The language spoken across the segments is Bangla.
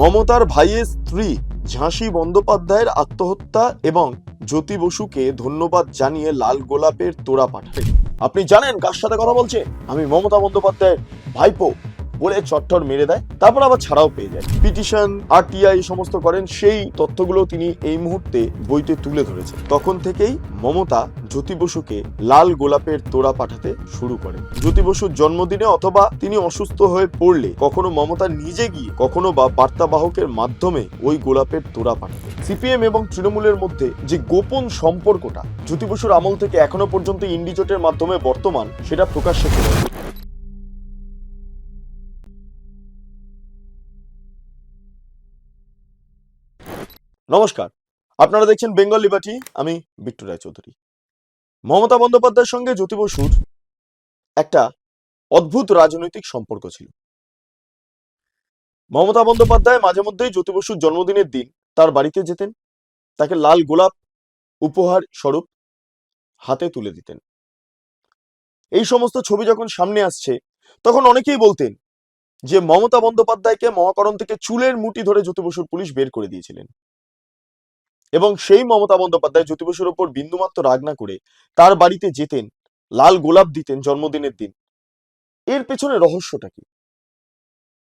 মমতার ভাইয়ের স্ত্রী ঝাঁসি বন্দ্যোপাধ্যায়ের আত্মহত্যা এবং জ্যোতি বসুকে ধন্যবাদ জানিয়ে লাল গোলাপের তোড়া পাঠায় আপনি জানেন কার সাথে কথা বলছে? আমি মমতা বন্দ্যোপাধ্যায়ের ভাইপো। বলে চট্টর মেরে দেয়, তারপর আবার ছাড়াও পেয়ে যায়। পিটিশন, আরটিআই সমস্ত করেন, সেই তথ্যগুলো তিনি এই মুহূর্তে বইতে তুলে ধরেছেন। তখন থেকেই মমতা জ্যোতি বসুকে লাল গোলাপের তোড়া পাঠাতে শুরু করেন জ্যোতি বসুর জন্মদিনে অথবা তিনি অসুস্থ হয়ে পড়লে কখনো মমতা নিজে গিয়ে, কখনো বা বার্তাবাহকের মাধ্যমে ওই গোলাপের তোড়া পাঠাতে। সিপিএম এবং তৃণমূলের মধ্যে যে গোপন সম্পর্কটা, জ্যোতি বসুর আমল থেকে এখনও পর্যন্ত ইন্ডিজোটের মাধ্যমে বর্তমান, সেটা প্রকাশ্যে চলে নমস্কার। আপনারা দেখছেন বেঙ্গল লিবার্টি, আমি বিট্টু রায়চৌধুরী। মমতা বন্দ্যোপাধ্যায়ের সঙ্গে জ্যোতি বসুর একটা অদ্ভুত রাজনৈতিক সম্পর্ক ছিল। মমতা বন্দ্যোপাধ্যায় মাঝে মধ্যেই জ্যোতি বসুর জন্মদিনের দিন তার বাড়িতে যেতেন, তাকে লাল গোলাপ উপহার স্বরূপ হাতে তুলে দিতেন। এই সমস্ত ছবি যখন সামনে আসছে, তখন অনেকেই বলতেন যে মমতা বন্দ্যোপাধ্যায়কে মহাকরণ থেকে চুলের মুঠি ধরে জ্যোতি বসুর পুলিশ বের করে দিয়েছিলেন। এবং সেই মমতা বন্দ্যোপাধ্যায় জ্যোতি বসুর ওপর বিন্দুমাত্র রাগ না করে তার বাড়িতে যেতেন, লাল গোলাপ দিতেন জন্মদিনের দিন। এর পেছনে রহস্যটা কি?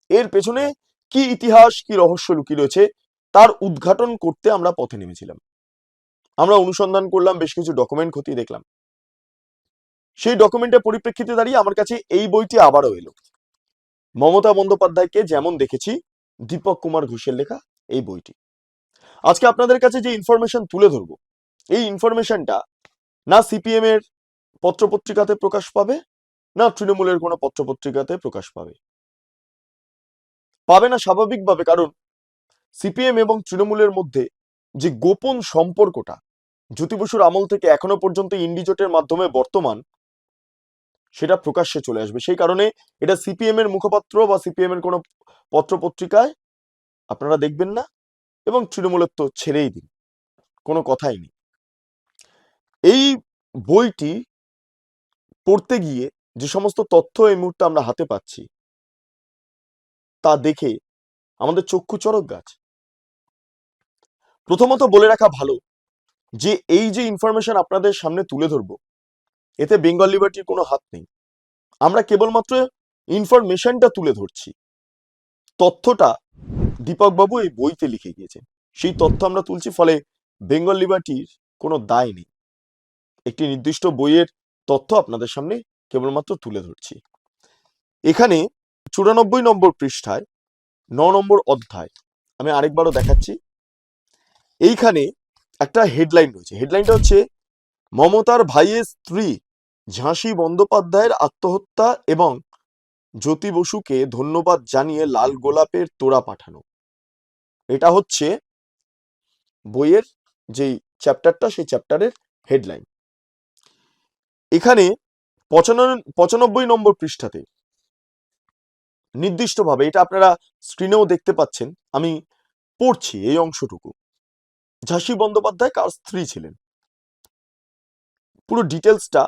এর পেছনে কি ইতিহাস, কি রহস্য লুকিয়ে রয়েছে, তার উদ্ঘাটন করতে আমরা পথে নেমেছিলাম। আমরা অনুসন্ধান করলাম, বেশ কিছু ডকুমেন্ট খতিয়ে দেখলাম। সেই ডকুমেন্টের পরিপ্রেক্ষিতে দাঁড়িয়ে আমার কাছে এই বইটি আবারও এলো। মমতা বন্দ্যোপাধ্যায়কে যেমন দেখেছি, দীপক কুমার ঘোষের লেখা এই বইটি। আজকে আপনাদের কাছে যে ইনফরমেশন তুলে ধরবো, এই ইনফরমেশনটা না সিপিএম এর পত্রপত্রিকাতে প্রকাশ পাবে, না তৃণমূলের কোনো পত্রপত্রিকাতে প্রকাশ পাবে। পাবে না স্বাভাবিকভাবে, কারণ সিপিএম এবং তৃণমূলের মধ্যে যে গোপন সম্পর্কটা, জ্যোতি বসুর আমল থেকে এখনও পর্যন্ত ইন্ডিজোটের মাধ্যমে বর্তমান, সেটা প্রকাশ্যে চলে আসবে। সেই কারণে এটা সিপিএম এর মুখপাত্র বা সিপিএম এর কোনো পত্রপত্রিকায় আপনারা দেখবেন না। এবং তৃণমূলের তো ছেড়েই দিন। কোনো কথাই নেই। এই বইটি পড়তে গিয়ে যে সমস্ত তথ্য এই মুহূর্তে আমরা হাতে পাচ্ছি, তা দেখে আমাদের চক্ষু চরক গাছ। প্রথমত বলে রাখা ভালো যে, এই যে ইনফরমেশন আপনাদের সামনে তুলে ধরবো, এতে বেঙ্গল লিবার্টির কোনো হাত নেই। আমরা কেবলমাত্র ইনফরমেশনটা তুলে ধরছি। তথ্যটা দীপক বাবু এই বইতে লিখে গিয়েছেন। সেই তথ্য আমরা তুলছি, ফলে বেঙ্গল লিবার্টির কোনো দায় নেই। একটি নির্দিষ্ট বইয়ের তথ্য আপনাদের সামনে কেবলমাত্র তুলে ধরছি। এখানে চুরানব্বই নম্বর পৃষ্ঠায় ন নম্বর অধ্যায় আমি আরেকবারও দেখাচ্ছি। এইখানে একটা হেডলাইন রয়েছে। হেডলাইনটা হচ্ছে, মমতার ভাইয়ের স্ত্রী ঝাঁসি বন্দ্যোপাধ্যায়ের আত্মহত্যা এবং জ্যোতি বসুকে ধন্যবাদ জানিয়ে লাল গোলাপের তোড়া পাঠানো। এটা হচ্ছে বইয়ের যেই চ্যাপ্টারটা, সেই চ্যাপ্টারের হেডলাইন। এখানে পঁচানব্বই নম্বর পৃষ্ঠাতে নির্দিষ্টভাবে, এটা আপনারা স্ক্রিনেও দেখতে পাচ্ছেন, আমি পড়ছি এই অংশটুকু। ঝাঁসি বন্দ্যোপাধ্যায় কার স্ত্রী ছিলেন? পুরো ডিটেলসটা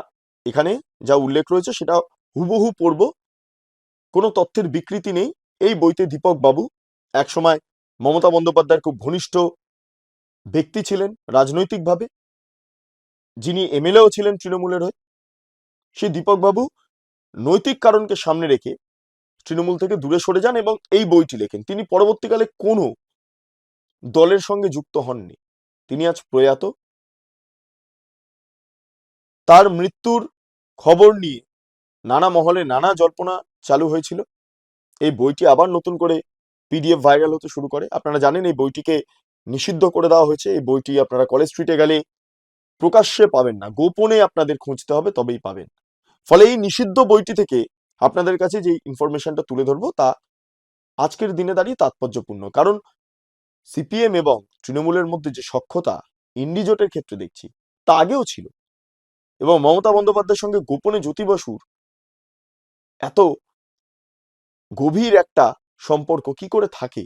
এখানে যা উল্লেখ রয়েছে, সেটা হুবহু পড়ব। কোনো তথ্যের বিকৃতি নেই। এই বইতে দীপক বাবু একসময় মমতা বন্দ্যোপাধ্যায়ের খুব ঘনিষ্ঠ ব্যক্তি ছিলেন রাজনৈতিকভাবে। যিনি এমএলএও ছিলেন তৃণমূলের হয়ে। সেই দীপক বাবু নৈতিক কারণকে সামনে রেখে তৃণমূল থেকে দূরে সরে যান এবং এই বইটি লেখেন। তিনি পরবর্তীকালে কোনো দলের সঙ্গে যুক্ত হননি। তিনি আজ প্রয়াত। তার মৃত্যুর খবর নিয়ে নানা মহলে নানা জল্পনা চালু হয়েছিল। এই বইটি আবার নতুন করে পিডিএফ ভাইরাল হতে শুরু করে। আপনারা জানেন এই বইটিকে নিষিদ্ধ করে দেওয়া হয়েছে। এই বইটি আপনারা কলেজ স্ট্রিটে গেলে প্রকাশ্যে পাবেন না। গোপনে আপনাদের খুঁজতে হবে, তবেই পাবেন। ফলে এই নিষিদ্ধ বইটি থেকে আপনাদের কাছে যে ইনফরমেশনটা তুলে ধরবো, তা আজকের দিনে দাঁড়িয়ে তাৎপর্যপূর্ণ। কারণ সিপিএম এবং তৃণমূলের মধ্যে যে সক্ষতা ইন্ডিজোটের ক্ষেত্রে দেখছি, তা আগেও ছিল। এবং মমতা বন্দ্যোপাধ্যায়ের সঙ্গে গোপনে জ্যোতি বসুর এত গভীর একটা সম্পর্ক কি করে থাকে?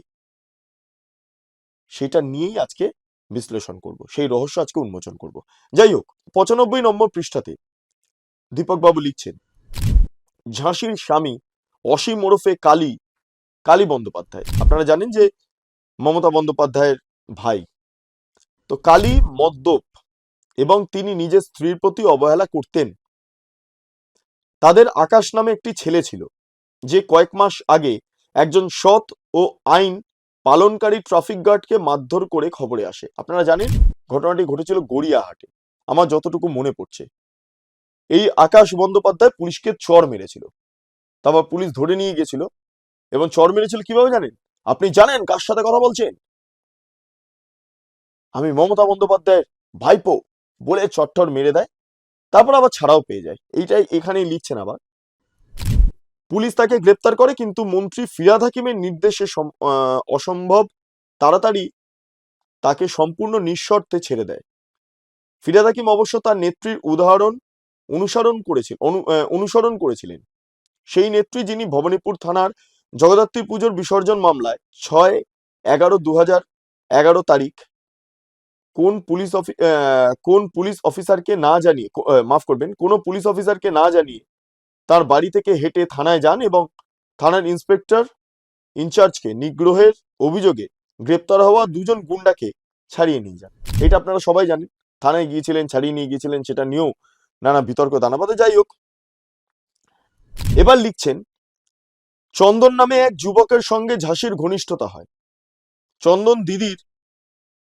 সেটা নিয়েই আজকে বিশ্লেষণ করব। সেই রহস্য আজকে উন্মোচন করব। যাই হোক, পঁচানব্বই নম্বর পৃষ্ঠাতে দীপক বাবু লিখছেন, ঝাঁসির স্বামী অসীম ওরফে কালী কালী বন্দ্যোপাধ্যায়। আপনারা জানেন যে মমতা বন্দ্যোপাধ্যায়ের ভাই। তো কালী মদ্যপ এবং তিনি নিজের স্ত্রীর প্রতি অবহেলা করতেন। তাদের আকাশ নামে একটি ছেলে ছিল, যে কয়েক মাস আগে একজন সৎ ও আইন পালনকারী ট্রাফিক গার্ডকে মারধর করে খবরে আসে। আপনারা জানেন, ঘটনাটি ঘটেছিল গড়িয়াহাটে। আমার যতটুকু মনে পড়ছে। এই আকাশ বন্দ্যোপাধ্যায় পুলিশকে চর মেরেছিল। তারপর পুলিশ ধরে নিয়ে গেছিল এবং চর মেরেছিল কীভাবে জানেন? আপনি জানেন কার সাথে কথা বলছেন? আমি মমতা বন্দ্যোপাধ্যায়ের ভাইপো বলে চট্টর মেরে দেয়, তারপর আবার ছাড়াও পেয়ে যায়। এইটাই এখানেই লিখছেন আবার। পুলিশ তাকে গ্রেপ্তার করে কিন্তু মন্ত্রী ফিরাদ হাকিমের নির্দেশে অসম্ভব তাড়াতাড়ি তাকে সম্পূর্ণ নিঃশর্তে ছেড়ে দেয়। ফিরাদ হাকিম অবশ্য তার নেত্রীর উদাহরণ অনুসরণ করেছিল অনু- আহ, অনুসরণ করেছিলেন। সেই নেত্রী যিনি ভবানীপুর থানার জগদ্ধাত্রী পুজোর বিসর্জন মামলায় ছয় এগারো দু হাজার এগারো তারিখ কোন পুলিশ অফি আহ, কোন পুলিশ অফিসারকে না জানিয়ে মাফ করবেন কোন পুলিশ অফিসারকে না জানিয়ে তার বাড়ি থেকে হেঁটে থানায় যান এবং থানার ইন্সপেক্টর ইনচার্জকে নিগ্রহের অভিযোগে গ্রেপ্তার হওয়া দুজন গুন্ডাকে ছাড়িয়ে নিয়ে যান। এটা আপনারা সবাই জানেন। থানায় গিয়েছিলেন, ছাড়িয়ে নিয়ে গিয়েছিলেন, সেটা নিয়েও নানা বিতর্ক দানাবাদে যাই হোক, এবার লিখছেন, চন্দন নামে এক যুবকের সঙ্গে ঝাঁসির ঘনিষ্ঠতা হয়। চন্দন দিদির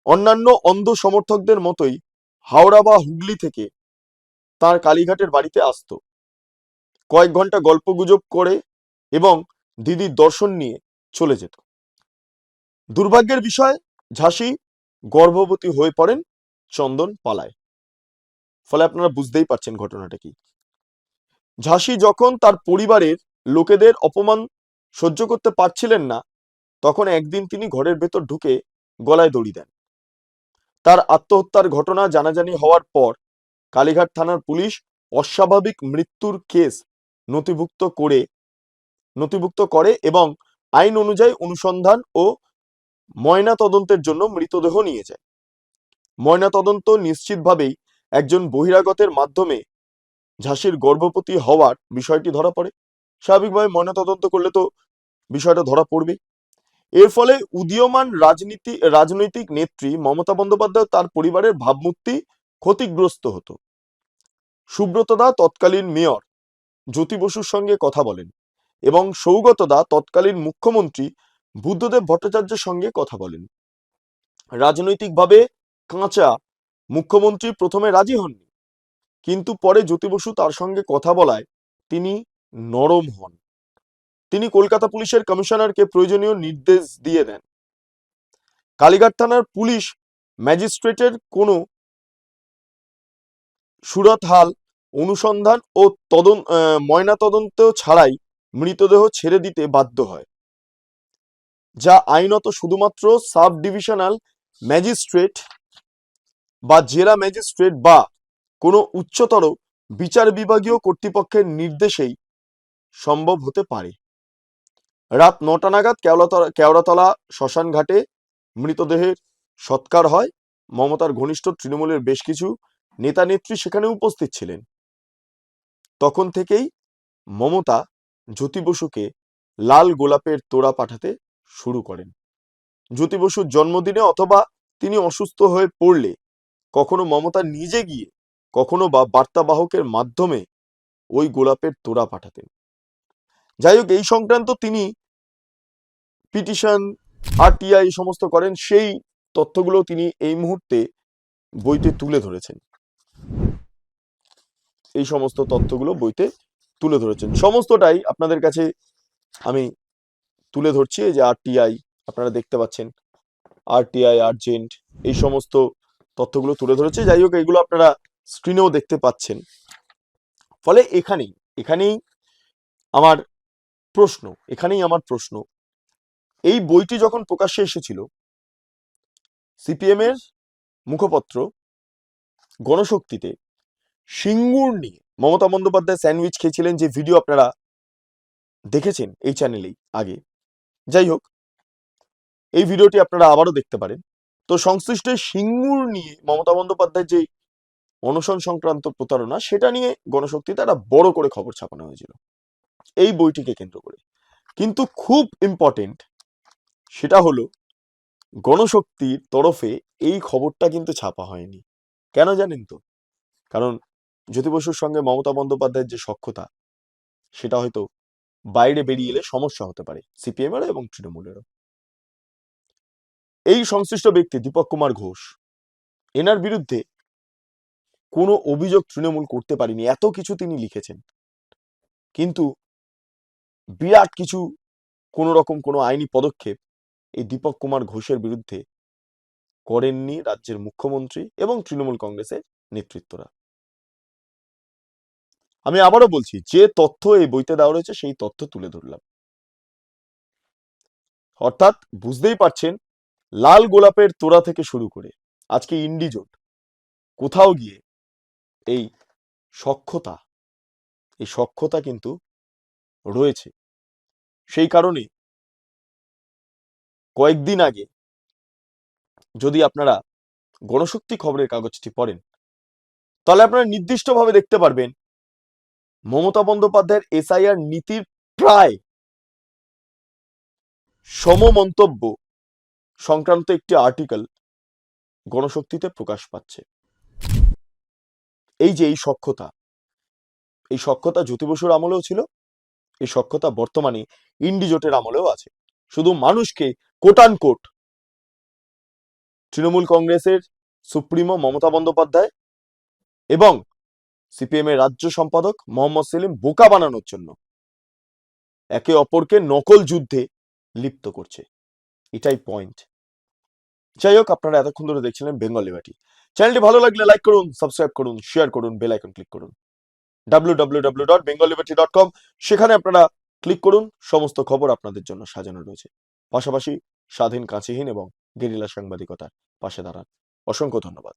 অন্যান্য অন্ধ সমর্থকদের মতোই হাওড়া বা হুগলি থেকে তার কালীঘাটের বাড়িতে আসতো। কয়েক ঘণ্টা গল্পগুজব করে এবং দিদির দর্শন নিয়ে চলে যেত। দুর্ভাগ্যের বিষয়, ঝাঁসি গর্ভবতী হয়ে পড়েন চন্দন পালায়। ফলে আপনারা বুঝতেই পারছেন ঘটনাটা কি। ঝাঁসি যখন তার পরিবারের লোকেদের অপমান সহ্য করতে পারছিলেন না, তখন একদিন তিনি ঘরের ভেতর ঢুকে গলায় দড়ি দেন। তার আত্মহত্যার ঘটনা জানাজানি হওয়ার পর কালীঘাট থানার পুলিশ অস্বাভাবিক মৃত্যুর কেস নথিভুক্ত করে নথিভুক্ত করে এবং আইন অনুযায়ী অনুসন্ধান ও ময়না তদন্তের জন্য মৃতদেহ নিয়ে যায়। ময়না তদন্ত নিশ্চিতভাবেই একজন বহিরাগতের মাধ্যমে ঝাঁসির গর্ভবতী হওয়ার বিষয়টি ধরা পড়ে। স্বাভাবিকভাবে ময়না তদন্ত করলে তো বিষয়টা ধরা পড়বে এর ফলে উদীয়মান রাজনীতি, রাজনৈতিক নেত্রী মমতা বন্দ্যোপাধ্যায় তার পরিবারের ভাবমূর্তি ক্ষতিগ্রস্ত হতো। সুব্রত দা তৎকালীন মেয়র জ্যোতি বসুর সঙ্গে কথা বলেন এবং সৌগত দা তৎকালীন মুখ্যমন্ত্রী বুদ্ধদেব ভট্টাচার্যের সঙ্গে কথা বলেন। রাজনৈতিকভাবে কাঁচা মুখ্যমন্ত্রী প্রথমে রাজি হননি, কিন্তু পরে জ্যোতি বসু তার সঙ্গে কথা বলায় তিনি নরম হন। তিনি কলকাতা পুলিশের কমিশনারকে প্রয়োজনীয় নির্দেশ দিয়ে দেন। কালীঘাট থানার পুলিশ ম্যাজিস্ট্রেটের কোনো সুরতহাল অনুসন্ধান ও তদন ময়না তদন্ত ছাড়াই মৃতদেহ ছেড়ে দিতে বাধ্য হয়, যা আইনত শুধুমাত্র সাব ডিভিশনাল ম্যাজিস্ট্রেট বা জেলা ম্যাজিস্ট্রেট বা কোনো উচ্চতর বিচার বিভাগীয় কর্তৃপক্ষের নির্দেশেই সম্ভব হতে পারে। রাত নটা নাগাদ কেওড়াতলা কেওড়াতলা শ্মশান ঘাটে মৃতদেহের সৎকার হয়। মমতার ঘনিষ্ঠ তৃণমূলের বেশ কিছু নেতা নেত্রী সেখানে উপস্থিত ছিলেন। তখন থেকেই মমতা জ্যোতি বসুকে লাল গোলাপের তোড়া পাঠাতে শুরু করেন। জ্যোতি বসুর জন্মদিনে অথবা তিনি অসুস্থ হয়ে পড়লে কখনো মমতা নিজে গিয়ে, কখনো বা বার্তাবাহকের মাধ্যমে ওই গোলাপের তোড়া পাঠাতেন। যাই হোক, এই সংক্রান্ত তিনি পিটিশন, আরটিআই সমস্ত করেন, সেই তথ্যগুলো তিনি এই মুহূর্তে বইতে তুলে ধরেছেন। এই সমস্ত তথ্যগুলো বইতে তুলে ধরেছেন। সমস্তটাই আপনাদের কাছে আমি তুলে ধরছি যে আরটিআই আপনারা দেখতে পাচ্ছেন। আরটিআই আর্জেন্ট, এই সমস্ত তথ্যগুলো তুলে ধরেছে। যাই হোক, এগুলো আপনারা স্ক্রিনেও দেখতে পাচ্ছেন। ফলে এখানেই এখানেই আমার প্রশ্ন, এখানেই আমার প্রশ্ন। এই বইটি যখন প্রকাশ্যে এসেছিল, সিপিএমের মুখপত্র গণশক্তিতে সিঙ্গুর নিয়ে। মমতা বন্দ্যোপাধ্যায় স্যান্ডউইচ খেয়েছিলেন যে ভিডিও আপনারা দেখেছেন এই চ্যানেলেই আগে। যাই হোক, এই ভিডিওটি আপনারা আবারও দেখতে পারেন। তো সংশ্লিষ্ট সিঙ্গুর নিয়ে মমতা বন্দ্যোপাধ্যায়ের যে অনশন সংক্রান্ত প্রতারণা, সেটা নিয়ে গণশক্তিতে একটা বড় করে খবর ছাপানো হয়েছিল। এই বইটিকে কেন্দ্র করে। কিন্তু খুব ইম্পর্টেন্ট সেটা হলো, গণশক্তির তরফে এই খবরটা কিন্তু ছাপা হয়নি। কেন জানেন তো? কারণ জ্যোতি বসুর সঙ্গে মমতা বন্দ্যোপাধ্যায়ের যে সখ্যতা, সেটা হয়তো বাইরে বেরিয়ে এলে সমস্যা হতে পারে সিপিএম এর এবং তৃণমূলেরও। এই সংশ্লিষ্ট ব্যক্তি দীপক কুমার ঘোষ, এনার বিরুদ্ধে কোনো অভিযোগ তৃণমূল করতে পারেনি, এত কিছু তিনি লিখেছেন। কিন্তু বিরাট কিছু কোন রকম কোনো আইনি পদক্ষেপ এই দীপক কুমার ঘোষের বিরুদ্ধে করেননি রাজ্যের মুখ্যমন্ত্রী এবং তৃণমূল কংগ্রেসের নেতৃত্বরা। আমি আবারও বলছি, যে তথ্য এই বইতে দেওয়া রয়েছে, সেই তথ্য তুলে ধরলাম। অর্থাৎ বুঝতেই পারছেন, লাল গোলাপের তোড়া থেকে শুরু করে আজকে ইন্ডিজোট, কোথাও গিয়ে এই সক্ষতা এই সক্ষতা কিন্তু রয়েছে। সেই কারণে কয়েকদিন আগে যদি আপনারা গণশক্তি খবরের কাগজটি পড়েন, তাহলে আপনারা নির্দিষ্টভাবে দেখতে পারবেন মমতা বন্দ্যোপাধ্যায়ের এসআইআর নীতির প্রায় সম মন্তব্য সংক্রান্ত একটি আর্টিকেল গণশক্তিতে প্রকাশ পাচ্ছে। এই যে এই সক্ষতা এই সক্ষতা জ্যোতি বসুর আমলেও ছিল, এই সক্ষতা বর্তমানে ইন্ডিজোটের আমলেও আছে। শুধু মানুষকে কোটান কোট তৃণমূল কংগ্রেসের সুপ্রিমো মমতা বন্দ্যোপাধ্যায় এবং সিপিএম এর রাজ্য সম্পাদক মোহাম্মদ সেলিম বোকা বানানোর জন্য। একে অপরকে নকল যুদ্ধে লিপ্ত করছে। এটাই পয়েন্ট যাই হোক, আপনারা এতক্ষণ ধরে দেখছিলেন বেঙ্গল লিবার্টি। চ্যানেলটি ভালো লাগলে লাইক করুন সাবস্ক্রাইব করুন শেয়ার করুন বেল আইকন ক্লিক করুন। W W dot Bengal dot com সেখানে আপনারা ক্লিক করুন, সমস্ত খবর আপনাদের জন্য সাজানো রয়েছে। পাশাপাশি স্বাধীন কাছেহীন এবং গেরিলা সাংবাদিকতার পাশে দাঁড়ান। অসংখ্য ধন্যবাদ।